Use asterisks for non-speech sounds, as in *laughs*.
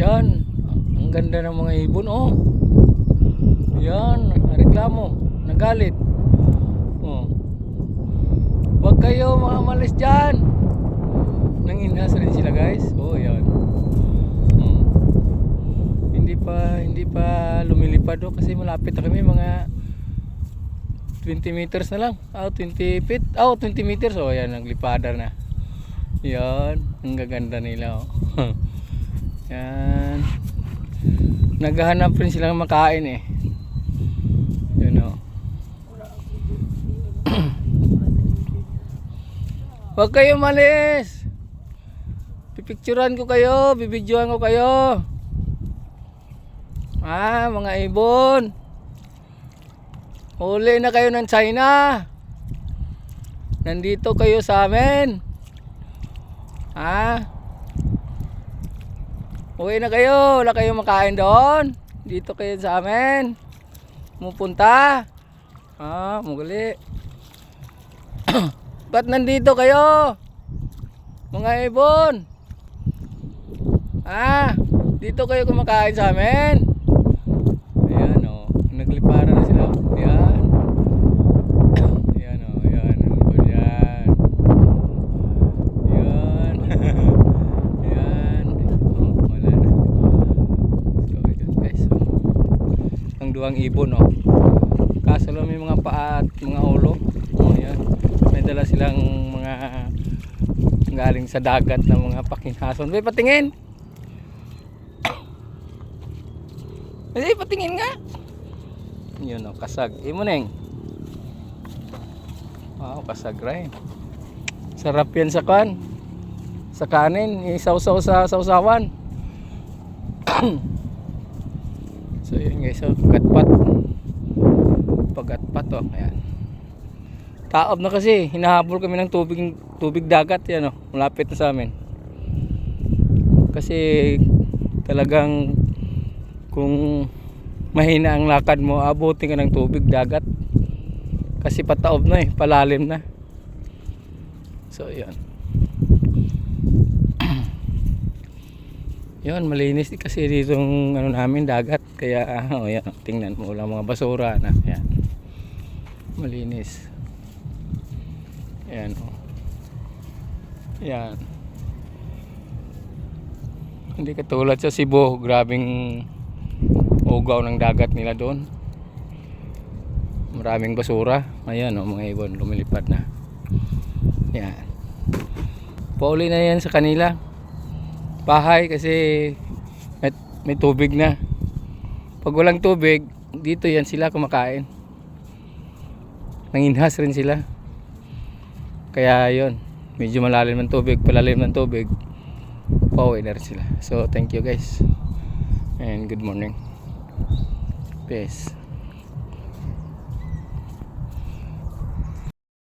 Yan. Ang ganda ng mga ibon, oh. Yan. Reklamo. Nagalit. Oh. Huwag kayo mga malis dyan. Nanginhas rin sila, guys. Oh, yan. Oh. Hindi pa, hindi pa lumilipad, oh. Kasi malapit na kami, mga 20 meters na lang. Oh, 20 feet. Oh, 20 meters. Oh, yan. Naglipada na. Yan. Ang gaganda nila, oh. *laughs* Yan. Naghahanap rin silang makain eh. Yan o. *clears throat* Huwag kayo malis. Pipicturan ko kayo, bibidyoan ko kayo. Ah, mga ibon. Huli na kayo ng China. Nandito kayo sa amin. Ah. Uwi na kayo, wala kayong makain doon. Dito kayo sa amin. Mupunta. Ah, muli. *clears throat* Ba't nandito kayo? Mga ibon. Ah, dito kayo kumakain sa amin. Ayan o, naglipara na sila. Ayan. Ayan o, ayan. Ano ba yan? Ayan. Ayan. Oh, wala na. So, ayan guys. oh. Ang duwang ibon, oh. Kaso lang may mga paa at mga ulo. Oh, ayan. May dala silang mga galing sa dagat na mga pakinhason. May patingin! Hindi, patingin nga! Yun, oh, kasag. Imo neng. Wow, kasag rin. Sarap yan sa kan. Sa kanin, isaw-saw sa sausawan. *clears throat* so yun guys, oh, gatpat. Pagatpat oh, ayan. Taob na kasi, hinahabol kami ng tubig tubig dagat yan oh, malapit na sa amin. Kasi talagang kung mahina ang lakad mo, abutin ka ng tubig dagat. Kasi pataob na eh, palalim na. So, yun. Yun, malinis kasi dito yung ano namin, dagat. Kaya, *laughs* oh, yan, tingnan mo, wala mga basura na. Yan. Malinis. Yan, oh. Yan. Hindi katulad sa Cebu, grabing ugaw ng dagat nila doon. Maraming basura. Ayan, oh, mga ibon, lumilipad na. Yan. Pauli na yan sa kanila. Bahay kasi may, may tubig na. Pag walang tubig, dito yan sila kumakain. Nanginhas rin sila. Kaya yon medyo malalim ng tubig, palalim ng tubig, pauwi na rin sila. So, thank you guys. And good morning. Peace.